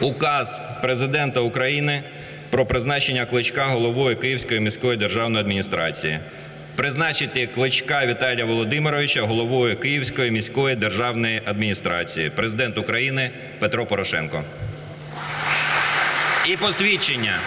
Указ президента України про призначення кличка головою Київської міської державної адміністрації. Призначити кличка Віталія Володимировича головою Київської міської державної адміністрації. Президент України Петро Порошенко. І посвідчення.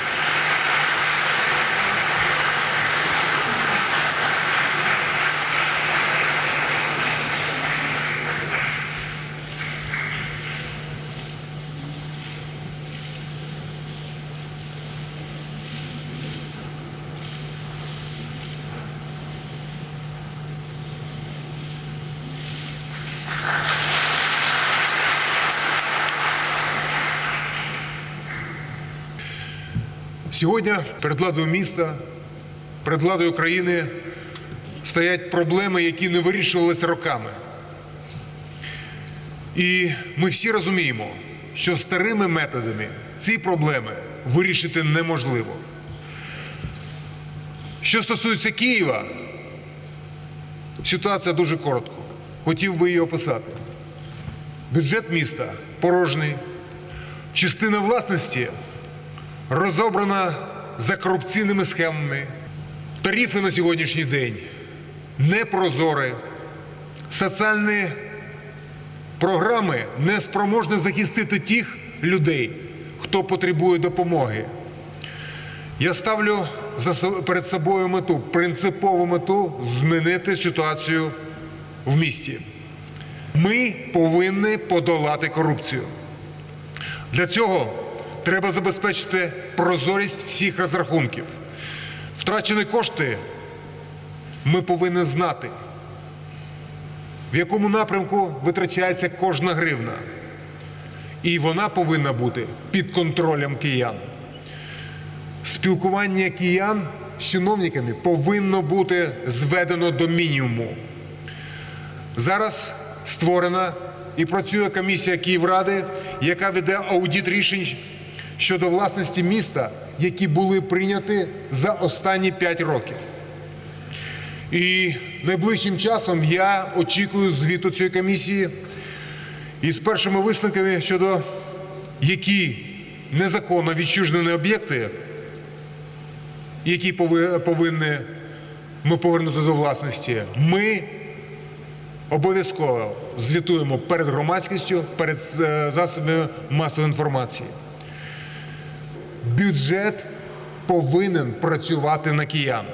Сьогодні перед владою міста, перед владою країни стоять проблеми, які не вирішувалися роками. І ми всі розуміємо, що старими методами ці проблеми вирішити неможливо. Що стосується Києва, ситуація дуже коротко. Хотів би її описати. Бюджет міста порожній, частина власності розобрана за корупційними схемами. Тарифи на сьогоднішній день непрозорі. Соціальні програми не спроможні захистити тих людей, хто потребує допомоги. Я ставлю перед собою мету, принципову мету змінити ситуацію в місті. Ми повинні подолати корупцію. Для цього треба забезпечити прозорість всіх розрахунків. Втрачені кошти ми повинні знати, в якому напрямку витрачається кожна гривна. І вона повинна бути під контролем киян. Спілкування киян з чиновниками повинно бути зведено до мінімуму. Зараз створена і працює комісія Київради, яка веде аудит рішень щодо власності міста, які були прийняті за останні 5 років. І найближчим часом я очікую звіту цієї комісії із першими висновками щодо які незаконно відчужені об'єкти, які повинні ми повернути до власності, ми обов'язково звітуємо перед громадськістю, перед е, засобами масової інформації. Бюджет повинен працювати на киян.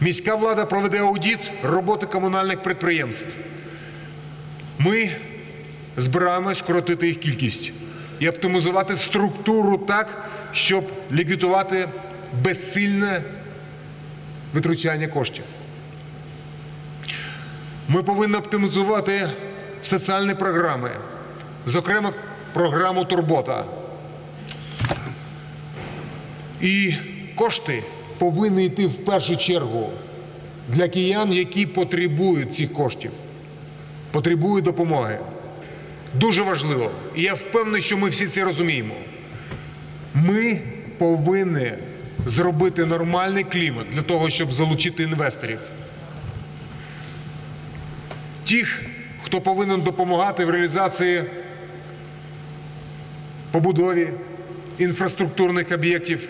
Міська влада проведе аудит роботи комунальних підприємств. Ми збираємось скоротити їх кількість і оптимізувати структуру так, щоб ліквідувати безсильне витрачання коштів. Ми повинні оптимізувати соціальні програми, зокрема програму Турбота. І кошти повинні йти в першу чергу для киян, які потребують цих коштів, потребують допомоги. Дуже важливо, і я впевнений, що ми всі це розуміємо. Ми повинні зробити нормальний клімат для того, щоб залучити інвесторів. Тих, хто повинен допомагати в реалізації побудові інфраструктурних об'єктів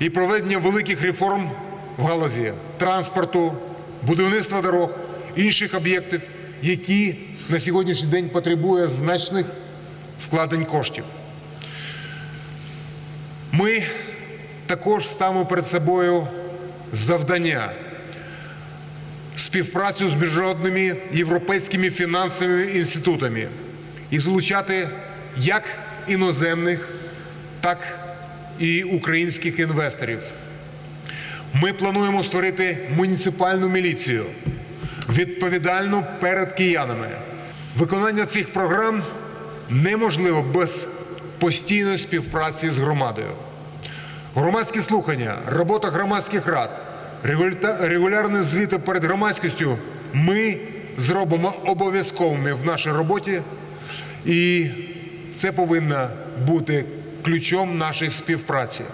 і проведення великих реформ в галузі транспорту, будівництва дорог, інших об'єктів, які на сьогоднішній день потребує значних вкладень коштів. Ми також ставимо перед собою завдання співпрацю з міжнародними європейськими фінансовими інститутами і залучати як іноземних, так і українських інвесторів. Ми плануємо створити муніципальну міліцію, відповідальну перед киянами. Виконання цих програм неможливо без постійної співпраці з громадою. Громадські слухання, робота громадських рад, регуля- регулярні звіти перед громадськістю ми зробимо обов'язковими в нашій роботі, і це повинно бути ключом нашої співпраці.